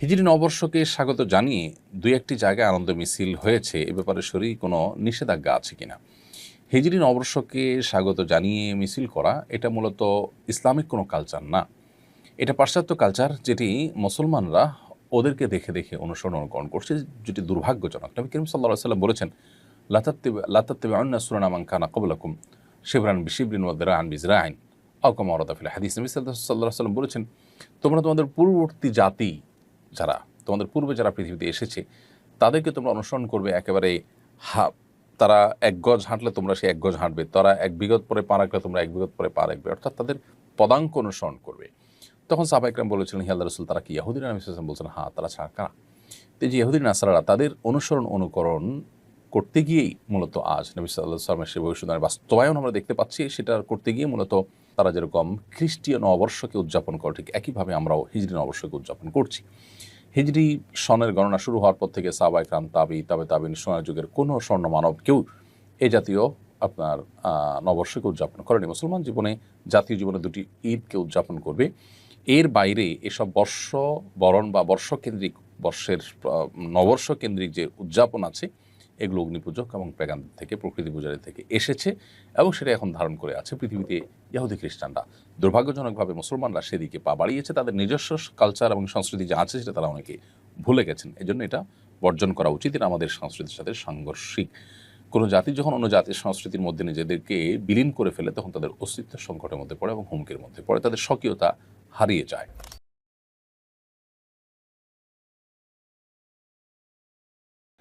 হিজরি নববর্ষকে স্বাগত জানিয়ে দুই একটি জায়গায় আনন্দ মিছিল হয়েছে। এ ব্যাপারে শরীর কোনো নিষেধাজ্ঞা আছে কিনা? হিজরি নববর্ষকে স্বাগত জানিয়ে মিছিল করা, এটা মূলত ইসলামিক কোনো কালচার না। এটা পাশ্চাত্য কালচার যেটি মুসলমানরা ওদেরকে দেখে দেখে অনুসরণ অনুকরণ করছে, যেটি দুর্ভাগ্যজনক। নবী করিম সাল্লাহ সাল্লাম বলেছেন লাতাত্তিবে লাতাত্তিবে অন্য সুরানা মাংকানা কবলাকুম শিবরান বিশিবরিন ওয়াদ্রা আন বিজরা আইন আউকামা ওরদাফিল হাদিস। নবী সাল্লাহ সাল্লাম বলেছেন, তোমরা তোমাদের পূর্ববর্তী জাতি যারা, তোমাদের পূর্বে যারা পৃথিবীতে এসেছে, তাদেরকে তোমরা অনুসরণ করবে একেবারে হা, তারা এক গজ হাঁটলে তোমরা সে এক গজ হাঁটবে, তারা এক বিগত পরে পা রাখলে তোমরা এক বিগত পরে পা রাখবে, অর্থাৎ তাদের পদাঙ্ক অনুসরণ করবে। তখন সাহবা ইকরাম বলেছিলেন হিয়াল রসুল, তারা কি ইয়াহুদিন আমি বলছেন হ্যাঁ তারা ছাড়া কারা? তো যে ইহুদিন নাসারারা, তাদের অনুসরণ, অনুকরণ করতে গিয়েই মূলত আজ নবী সাল্লাহ সাল্লামের সে ভবিষ্যতের বাস্তবায়ন আমরা দেখতে পাচ্ছি, সেটা করতে গিয়ে মূলত তারা যেরকম খ্রিস্টীয় নববর্ষকে উদযাপন করে, ঠিক একইভাবে আমরাও হিজরি নববর্ষকে উদযাপন করছি। হিজরি সনের গণনা শুরু হওয়ার পর থেকে সাবা ইকরাম তাবি, তবে তাবিন, সোনার যুগের কোনো স্বর্ণ মানব কেউ এই জাতীয় আপনার নববর্ষকে উদযাপন করেনি। মুসলমান জীবনে, জাতীয় জীবনে দুটি ঈদকে উদযাপন করবে। এর বাইরে এসব বর্ষ বরণ বা বর্ষকেন্দ্রিক, বর্ষের নববর্ষ কেন্দ্রিক যে উদযাপন আছে এগুলো অগ্নিপূজক এবং প্রেগান থেকে, প্রকৃতি পূজারী থেকে এসেছে এবং সেটা এখন ধারণ করে আছে পৃথিবীতে ইহুদি খ্রিস্টানরা। দুর্ভাগ্যজনকভাবে মুসলমানরা সেদিকে পা বাড়িয়েছে। তাদের নিজস্ব কালচার এবং সংস্কৃতি যা আছে সেটা তারা অনেকে ভুলে গেছেন। এজন্য এটা বর্জন করা উচিত। এটা আমাদের সংস্কৃতির সাথে সাংঘর্ষিক। কোনো জাতি যখন অন্য জাতির সংস্কৃতির মধ্যে নিজেদেরকে বিলীন করে ফেলে, তখন তাদের অস্তিত্বের সংকটের মধ্যে পড়ে এবং হুমকির মধ্যে পড়ে। তাদের স্বকীয়তা হারিয়ে যায়।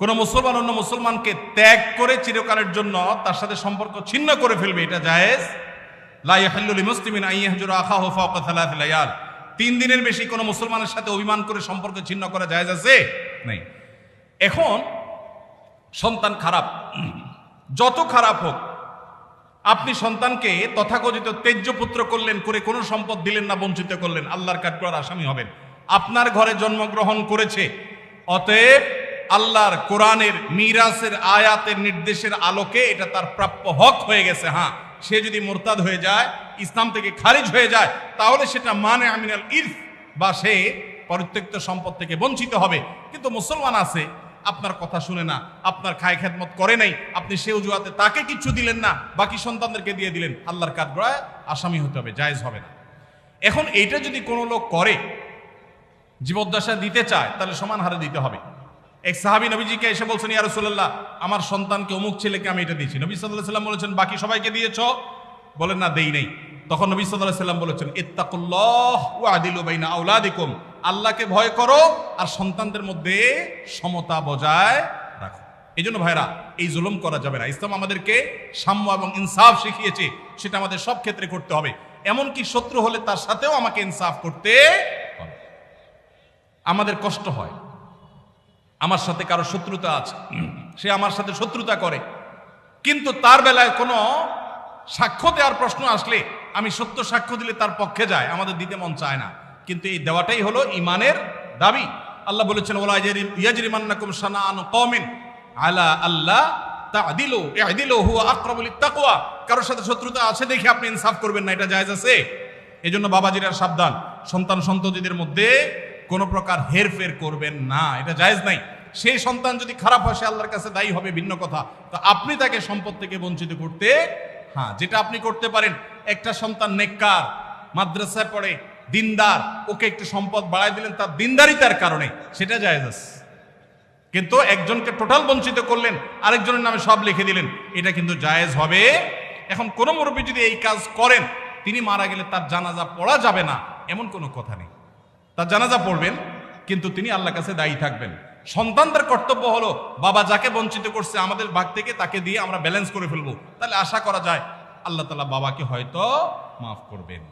কোন মুসলমান অন্য মুসলমানকে ত্যাগ করে চিরকালের জন্য তার সাথে সম্পর্ক ছিন্ন করে ফেলবে, এটা জায়েজ? লা ইয়াহিল্লু লিমুসলিমিন আন ইয়াহজুরা আখাহু ফাওকা থালাথ লায়াল। তিন দিনের বেশি কোনো মুসলমানের সাথে অভিমান করে সম্পর্ক ছিন্ন করা জায়েজ আছে? নেই। এখন, সন্তান খারাপ। যত খারাপ হোক, আপনি সন্তানকে তথাকথিত তেজ্যপুত্র করলেন, করে কোনো সম্পদ দিলেন না, বঞ্চিত করলেন, আল্লাহর কাঠগড়ার আসামি হবেন। আপনার ঘরে জন্মগ্রহণ করেছে, অতএব আল্লাহর কোরআনের মিরাসের আয়াতের নির্দেশের আলোকে এটা তার প্রাপ্য হক হয়ে গেছে হ্যাঁ। সে যদি মোরতাদ হয়ে যায়, ইসলাম থেকে খারিজ হয়ে যায়, তাহলে সেটা মানে আমিনাল ইরফ বা সে পরিত্যক্ত সম্পদ থেকে বঞ্চিত হবে। কিন্তু মুসলমান আছে, আপনার কথা শুনে না, আপনার খায় খেদমত করে নাই, আপনি সে অজুহাতে তাকে কিছু দিলেন না, বাকি সন্তানদেরকে দিয়ে দিলেন, আল্লাহর কাঠগড়ায় আসামি হতে হবে, জায়েজ হবে না। এখন এইটা যদি কোনো লোক করে, জীবদ্দশা দিতে চায়, তাহলে সমান হারে দিতে হবে। এক সাহাবি নবীজিকে এসে বলছেন, ইয়া রাসূলুল্লাহ, আমার সন্তানকে অমুক ছেলেকে আমি এটা দিয়েছি। নবী আলাইহি সাল্লাম বলেছেন, বাকি সবাইকে দিয়েছ? বলেন, না, দেই নেই। তখন নবী আলাইহি সাল্লাম বলেছেন, ইত্তাকুল্লাহ ওয়া আদিলু বাইনা আওলাদিকুম। আল্লাহকে ভয় করো আর সন্তানদের মধ্যে সমতা বজায় রাখো। এই জন্য ভাইরা, এই জুলুম করা যাবে না। ইসলাম আমাদেরকে সাম্য এবং ইনসাফ শিখিয়েছে, সেটা আমাদের সব ক্ষেত্রে করতে হবে। এমনকি শত্রু হলে তার সাথেও আমাকে ইনসাফ করতে হবে। আমাদের কষ্ট হয়। আমার সাথে কারও শত্রুতা আছে। সে আমার সাথে শত্রুতা করে। কিন্তু তার বেলায় কোনো সাক্ষ্য দেওয়ার প্রশ্ন আসলে আমি সত্য সাক্ষ্য দিলে তার পক্ষে যায়, আমাদের দিতে মন চায় না। কিন্তু এই দেওয়াটাই হলো ইমানের দাবি। আল্লাহ বলেছেন আল্লাহ কারোর সাথে শত্রুতা আছে দেখে আপনি ইনসাফ করবেন না, এটা জায়েজ আছে? এজন্য বাবাজিরা সাবধান। সন্তান সন্ততিদের মধ্যে কোনো প্রকার হেরফের করবেন না, এটা জায়েজ নাই। সেই সন্তান যদি খারাপ হয়, সে আল্লাহর কাছে দায়ী হবে, ভিন্ন কথা। তো আপনি তাকে সম্পদ থেকে বঞ্চিত করতে হ্যাঁ যেটা আপনি করতে পারেন, একটা সন্তান নেককার, মাদ্রাসায় পড়ে, দিনদার, ওকে একটু সম্পদ বাড়াই দিলেন, তার দিনদারিতার কারণে, সেটা জায়েজ আছে। কিন্তু একজনকে টোটাল বঞ্চিত করলেন, আরেকজনের নামে সব লিখে দিলেন, এটা কিন্তু জায়েজ হবে। এখন কোনো মুরব্বী যদি এই কাজ করেন, তিনি মারা গেলে তার জানাজা পড়া যাবে না, এমন কোনো কথা নেই। তার জানাজা পড়বেন, কিন্তু তিনি আল্লাহ কাছে দায়ী থাকবেন। সন্তানদের কর্তব্য হলো, বাবা যাকে বঞ্চিত করছে আমাদের ভাগ থেকে তাকে দিয়ে আমরা ব্যালেন্স করে ফেলব। তাহলে আশা করা যায়, আল্লাহ তালা বাবাকে হয়তো মাফ করবেন।